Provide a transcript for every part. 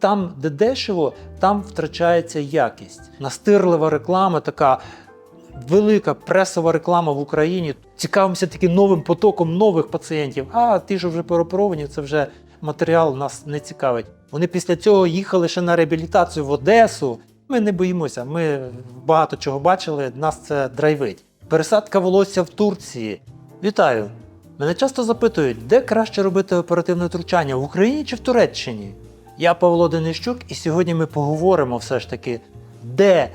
там, де дешево, там втрачається якість. Настирлива реклама, така велика пресова реклама в Україні. Цікавимося таким новим потоком нових пацієнтів. А ті, що вже переоперовані, це вже матеріал нас не цікавить. Вони після цього їхали ще на реабілітацію в Одесу. Ми не боїмося. Ми багато чого бачили. Нас це драйвить. Пересадка волосся в Турції. Вітаю! Мене часто запитують, де краще робити оперативне втручання в Україні чи в Туреччині? Я Павло Денищук, і сьогодні ми поговоримо все ж таки, де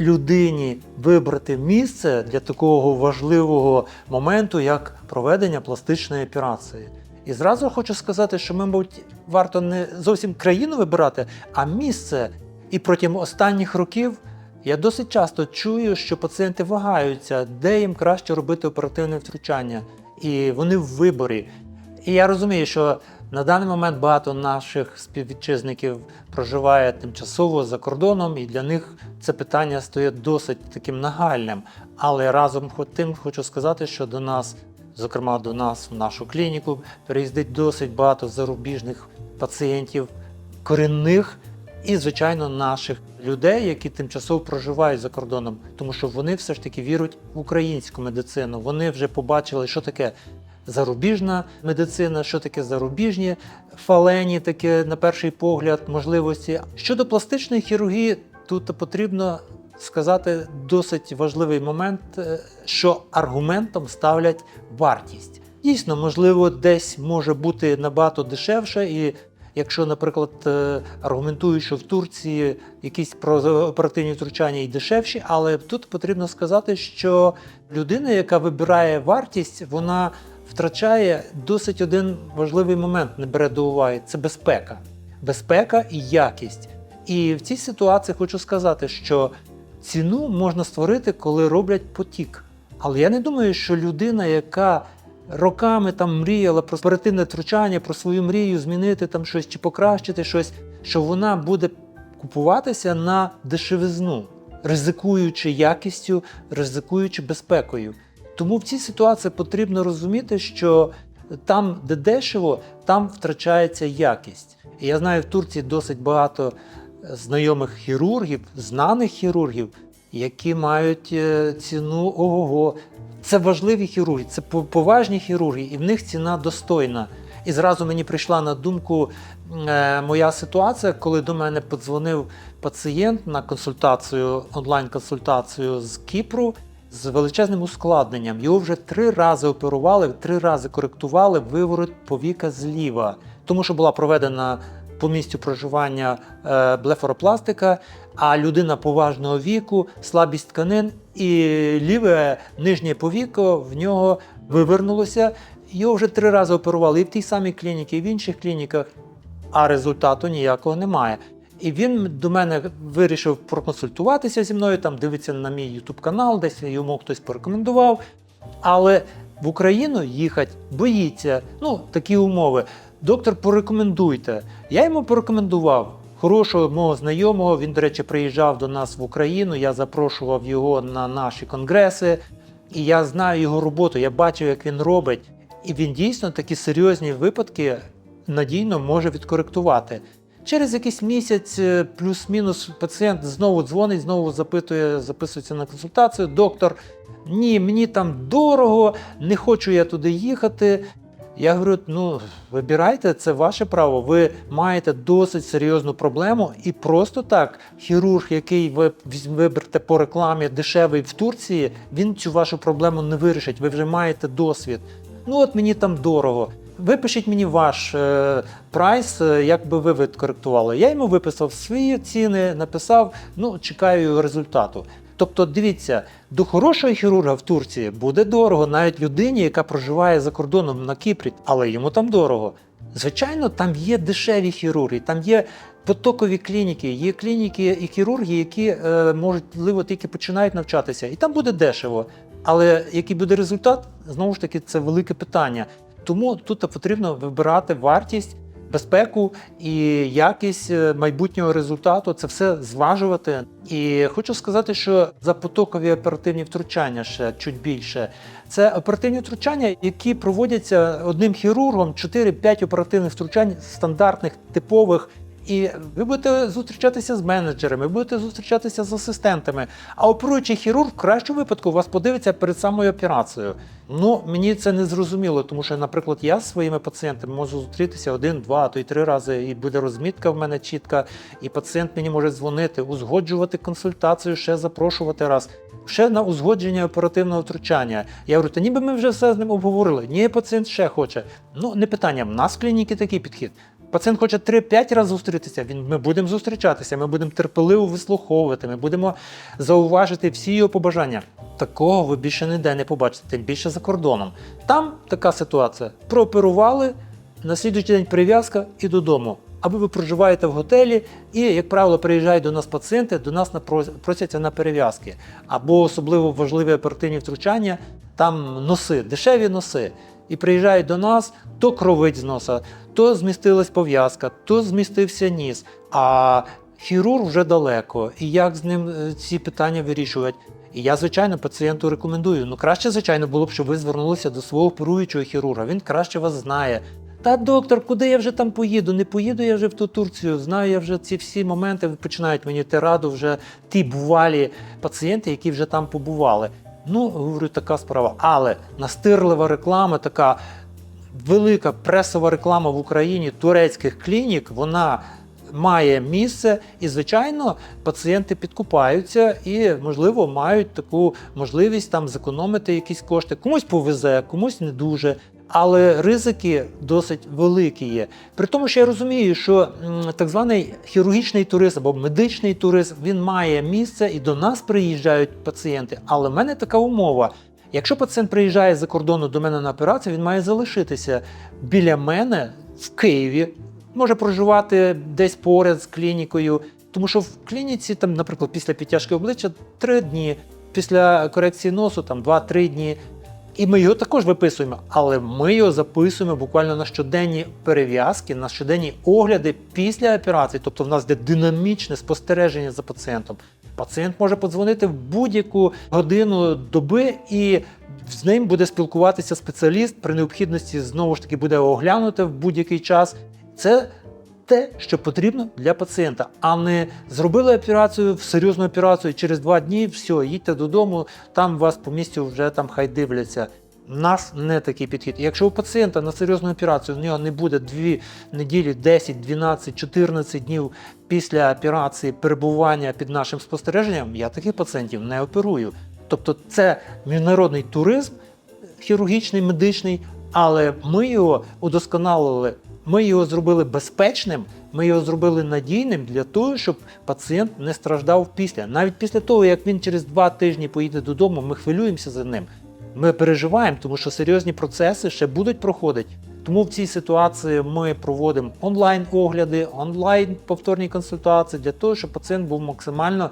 людині вибрати місце для такого важливого моменту, як проведення пластичної операції. І зразу хочу сказати, що, мабуть, варто не зовсім країну вибирати, а місце. І протягом останніх років я досить часто чую, що пацієнти вагаються, де їм краще робити оперативне втручання. І вони в виборі. І я розумію, що на даний момент багато наших співвітчизників проживає тимчасово за кордоном, і для них це питання стає досить таким нагальним. Але разом тим хочу сказати, що до нас, зокрема до нас, в нашу клініку, переїздить досить багато зарубіжних пацієнтів, корінних і, звичайно, наших людей, які тимчасово проживають за кордоном, тому що вони все ж таки вірують в українську медицину. Вони вже побачили, що таке зарубіжна медицина, що таке зарубіжні фалені, таке на перший погляд можливості. Щодо пластичної хірургії, тут потрібно сказати досить важливий момент, е, що аргументом ставлять вартість. Дійсно, можливо, десь може бути набагато дешевше, і якщо, наприклад, е, аргументують, що в Турції якісь оперативні втручання і дешевші, але тут потрібно сказати, що людина, яка вибирає вартість, вона втрачає досить один важливий момент, не бере до уваги це безпека. Безпека і якість. І в цій ситуації хочу сказати, що ціну можна створити, коли роблять потік. Але я не думаю, що людина, яка роками там мріяла про оперативне втручання, про свою мрію змінити там щось чи покращити щось, що вона буде купуватися на дешевизну, ризикуючи якістю, ризикуючи безпекою. Тому в цій ситуації потрібно розуміти, що там, де дешево, там втрачається якість. І я знаю, в Турції досить багато знайомих хірургів, знаних хірургів, які мають е, ціну ого-го. Це важливі хірурги, це поважні хірурги, і в них ціна достойна. І зразу мені прийшла на думку е, моя ситуація, коли до мене подзвонив пацієнт на консультацію, онлайн-консультацію з Кіпру з величезним ускладненням. Його вже три рази оперували, три рази коректували виворот повіка зліва, тому що була проведена по місцю проживання е, блефоропластика, а людина поважного віку, слабість тканин і ліве нижнє повіко в нього вивернулося. Його вже три рази оперували і в тій самій клініці, і в інших клініках, а результату ніякого немає. І він до мене вирішив проконсультуватися зі мною, там дивиться на мій YouTube канал, десь йому хтось порекомендував. Але в Україну їхати боїться. Ну, такі умови. Доктор, порекомендуйте. Я йому порекомендував хорошого мого знайомого. Він, до речі, приїжджав до нас в Україну. Я запрошував його на наші конгреси, і я знаю його роботу. Я бачив, як він робить. І він дійсно такі серйозні випадки надійно може відкоректувати. Через якийсь місяць, е, плюс-мінус, пацієнт знову дзвонить, знову запитує, записується на консультацію. Доктор, ні, мені там дорого, не хочу я туди їхати. Я говорю: ну вибирайте, це ваше право. Ви маєте досить серйозну проблему, і просто так хірург, який ви виберете по рекламі дешевий в Турції, він цю вашу проблему не вирішить. Ви вже маєте досвід. Ну от мені там дорого. Випишіть мені ваш е, прайс, е, як би ви відкоректували. Я йому виписав свої ціни, написав, ну чекаю результату. Тобто, дивіться, до хорошого хірурга в Турції буде дорого навіть людині, яка проживає за кордоном на Кіпрі, але йому там дорого. Звичайно, там є дешеві хірурги, там є потокові клініки, є клініки і хірурги, які е, можливо тільки починають навчатися, і там буде дешево. Але який буде результат, знову ж таки, це велике питання. Тому тут потрібно вибирати вартість, безпеку і якість е, майбутнього результату. Це все зважувати. І хочу сказати, що за потокові оперативні втручання ще чуть більше. Це оперативні втручання, які проводяться одним хірургом 4-5 оперативних втручань стандартних, типових. І ви будете зустрічатися з менеджерами, будете зустрічатися з асистентами. А оперуючий хірург в кращому випадку вас подивиться перед самою операцією. Ну, мені це не зрозуміло, тому що, наприклад, я з своїми пацієнтами можу зустрітися один, два, а то й три рази, і буде розмітка в мене чітка, і пацієнт мені може дзвонити, узгоджувати консультацію, ще запрошувати раз. Ще на узгодження оперативного втручання. Я говорю, та ніби ми вже все з ним обговорили. Ні, пацієнт ще хоче. Ну, не питання. В нас в клініці такий підхід. Пацієнт хоче 3-5 разів зустрітися. Він ми будемо зустрічатися, ми будемо терпеливо вислуховувати, ми будемо зауважити всі його побажання. Такого ви більше ніде не побачите, тим більше за кордоном. Там така ситуація. Прооперували, на слідуючий день прив'язка і додому. Або ви проживаєте в готелі, і, як правило, приїжджають до нас пацієнти, до нас просяться на перев'язки. Або особливо важливі оперативні втручання, там носи, дешеві носи. І приїжджають до нас, то кровить з носа, то змістилась пов'язка, то змістився ніс. А хірург вже далеко. І як з ним е, ці питання вирішувати? І я, звичайно, пацієнту рекомендую. Ну, краще, звичайно, було б, щоб ви звернулися до свого оперуючого хірурга. Він краще вас знає. Та доктор, куди я вже там поїду? Не поїду я вже в ту Турцію. Знаю я вже ці всі моменти. Починають мені раду вже ті бувалі пацієнти, які вже там побували. Ну, говорю, така справа. Але настирлива реклама, така велика пресова реклама в Україні турецьких клінік, вона має місце, і, звичайно, пацієнти підкупаються і, можливо, мають таку можливість там зекономити якісь кошти. Комусь повезе, комусь не дуже. Але ризики досить великі є. При тому, що я розумію, що так званий хірургічний туризм або медичний туризм він має місце і до нас приїжджають пацієнти. Але в мене така умова. Якщо пацієнт приїжджає за кордону до мене на операцію, він має залишитися біля мене в Києві, може проживати десь поряд з клінікою. Тому що в клініці, там, наприклад, після підтяжки обличчя 3 дні, після корекції носу там 2-3 дні. І ми його також виписуємо, але ми його записуємо буквально на щоденні перев'язки, на щоденні огляди після операції. Тобто в нас йде динамічне спостереження за пацієнтом. Пацієнт може подзвонити в будь-яку годину доби, і з ним буде спілкуватися спеціаліст. При необхідності знову ж таки буде оглянути в будь-який час. Це те, що потрібно для пацієнта, а не зробили операцію, серйозну операцію через два дні, все, їдьте додому, там вас по місцю вже там хай дивляться. У нас не такий підхід. Якщо у пацієнта на серйозну операцію в нього не буде 2 неділі, 10, 12, 14 днів після операції перебування під нашим спостереженням, я таких пацієнтів не оперую. Тобто це міжнародний туризм, хірургічний, медичний, але ми його удосконалили, ми його зробили безпечним, ми його зробили надійним для того, щоб пацієнт не страждав після. Навіть після того, як він через два тижні поїде додому, ми хвилюємося за ним. Ми переживаємо, тому що серйозні процеси ще будуть проходити. Тому в цій ситуації ми проводимо онлайн-огляди, онлайн повторні консультації для того, щоб пацієнт був максимально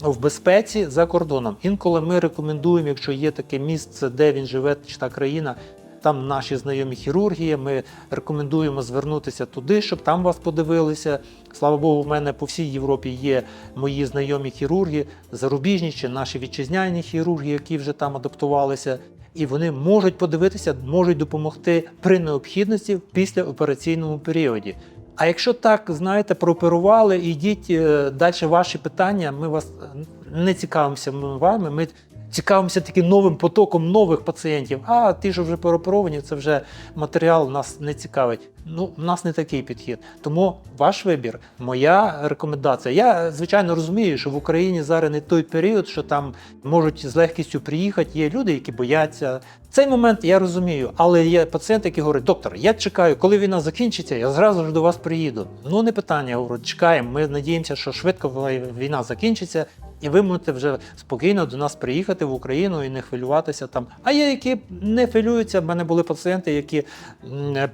в безпеці за кордоном. Інколи ми рекомендуємо, якщо є таке місце, де він живе, чи та країна, там наші знайомі хірурги, є, ми рекомендуємо звернутися туди, щоб там вас подивилися. Слава Богу, в мене по всій Європі є мої знайомі хірурги, зарубіжні чи наші вітчизняні хірурги, які вже там адаптувалися. І вони можуть подивитися, можуть допомогти при необхідності в післяопераційному періоді. А якщо так, знаєте, прооперували, ідіть е, далі ваші питання. Ми вас е, не цікавимося ми вами. Ми цікавимося таким новим потоком нових пацієнтів. А ті, що вже прооперовані, це вже матеріал нас не цікавить. Ну, у нас не такий підхід. Тому ваш вибір, моя рекомендація. Я звичайно розумію, що в Україні зараз не той період, що там можуть з легкістю приїхати. Є люди, які бояться. Цей момент я розумію, але є пацієнти, які говорять, доктор, я чекаю, коли війна закінчиться, я зразу ж до вас приїду. Ну не питання, говорю, чекаємо. Ми надіємося, що швидко війна закінчиться, і ви можете вже спокійно до нас приїхати в Україну і не хвилюватися там. А є, які не хвилюються. В мене були пацієнти, які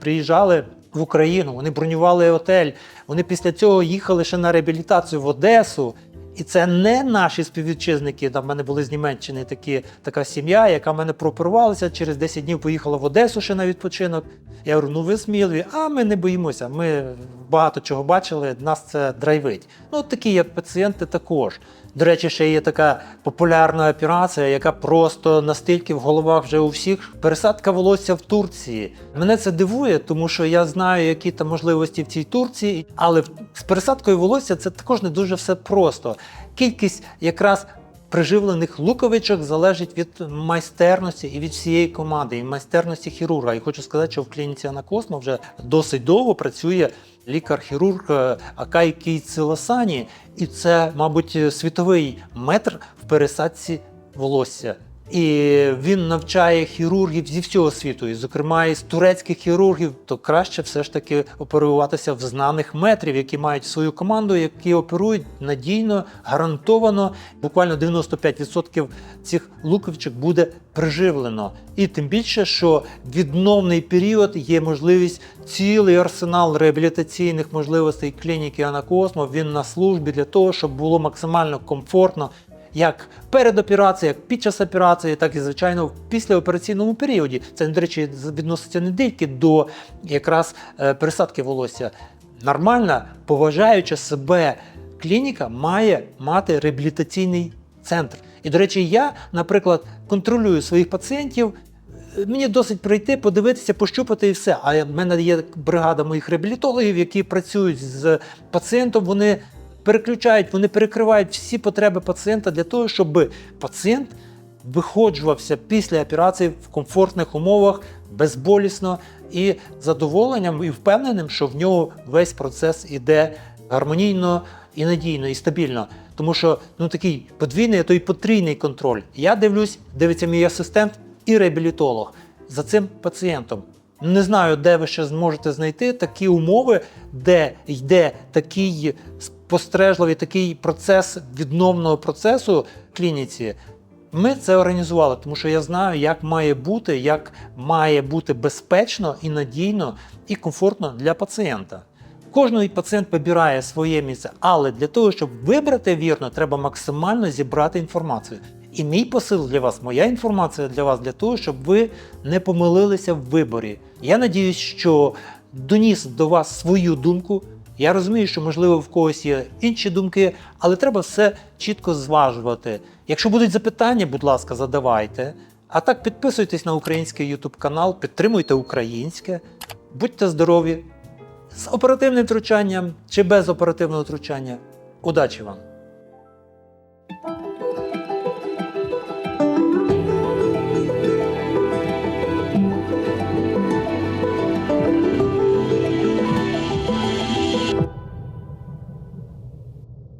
приїжджали в Україну, вони бронювали готель. Вони після цього їхали ще на реабілітацію в Одесу. І це не наші співвітчизники. Там в мене були з Німеччини такі, така сім'я, яка в мене прооперувалася, через 10 днів поїхала в Одесу ще на відпочинок. Я говорю, ну ви сміливі, а ми не боїмося. Ми багато чого бачили, нас це драйвить. Ну, от такі є пацієнти також. До речі, ще є така популярна операція, яка просто настільки в головах вже у всіх пересадка волосся в Турції. Мене це дивує, тому що я знаю, які там можливості в цій Турції, але з пересадкою волосся це також не дуже все просто. Кількість якраз приживлених луковичок залежить від майстерності і від всієї команди, і майстерності хірурга. І хочу сказати, що в клініці Анакосмо вже досить довго працює лікар-хірург е, Акай Кейцеласані, і це, мабуть, світовий метр в пересадці волосся. І він навчає хірургів зі всього світу, і, зокрема, із турецьких хірургів, то краще все ж таки оперуватися в знаних метрів, які мають свою команду, які оперують надійно, гарантовано. Буквально 95% цих луковичок буде приживлено. І тим більше, що відновний період є можливість цілий арсенал реабілітаційних можливостей клініки Анакосмо. Він на службі для того, щоб було максимально комфортно як перед операцією, як під час операції, так і звичайно в післяопераційному періоді. Це, до речі, відноситься не тільки до якраз е, пересадки волосся. Нормальна, поважаюча себе клініка має мати реабілітаційний центр. І, до речі, я, наприклад, контролюю своїх пацієнтів. Мені досить прийти, подивитися, пощупати і все. А в мене є бригада моїх реабілітологів, які працюють з пацієнтом. Вони переключають, вони перекривають всі потреби пацієнта для того, щоб пацієнт виходжувався після операції в комфортних умовах, безболісно і задоволенням і впевненим, що в нього весь процес іде гармонійно і надійно, і стабільно. Тому що ну такий подвійний, а то й потрійний контроль. Я дивлюсь, дивиться мій асистент і реабілітолог за цим пацієнтом. Не знаю, де ви ще зможете знайти такі умови, де йде такий спостережливий такий процес відновного процесу клініці. Ми це організували, тому що я знаю, як має бути, як має бути безпечно і надійно і комфортно для пацієнта. Кожний пацієнт вибирає своє місце, але для того, щоб вибрати вірно, треба максимально зібрати інформацію. І мій посил для вас, моя інформація для вас, для того, щоб ви не помилилися в виборі. Я надіюсь, що доніс до вас свою думку. Я розумію, що можливо в когось є інші думки, але треба все чітко зважувати. Якщо будуть запитання, будь ласка, задавайте. А так підписуйтесь на український YouTube канал, підтримуйте українське, будьте здорові з оперативним втручанням чи без оперативного втручання. Удачі вам!